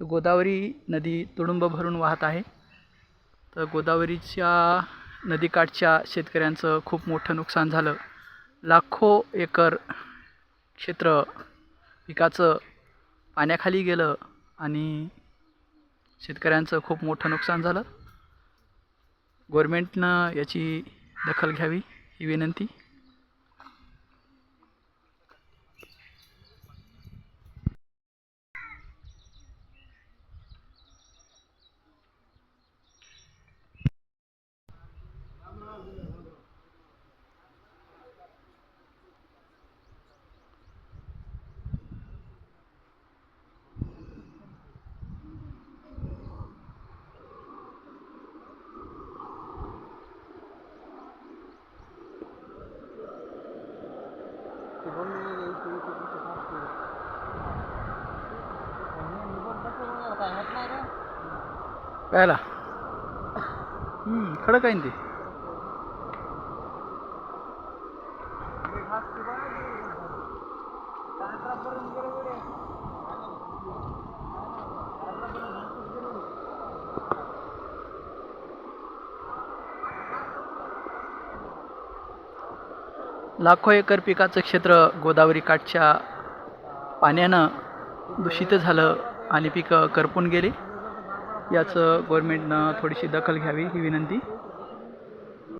तर गोदावरी नदी तुडुंब भरून वाहत आहे. तर गोदावरीच्या नदीकाठच्या शेतकऱ्यांचं खूप मोठं नुकसान झालं. लाखो एकर क्षेत्र पिकाचं पाण्याखाली गेलं आणि शेतकऱ्यांचं खूप मोठं नुकसान झालं. गव्हर्मेंटनं याची दखल घ्यावी ही विनंती. प्यायला. हम्म, खडक आहे ना ते. लाखो एकर पिकाचं क्षेत्र गोदावरी काठच्या पाण्यानं दूषित झालं आणि पिकं करपून गेली. याचं गव्हर्मेंटनं थोडीशी दखल घ्यावी ही विनंती.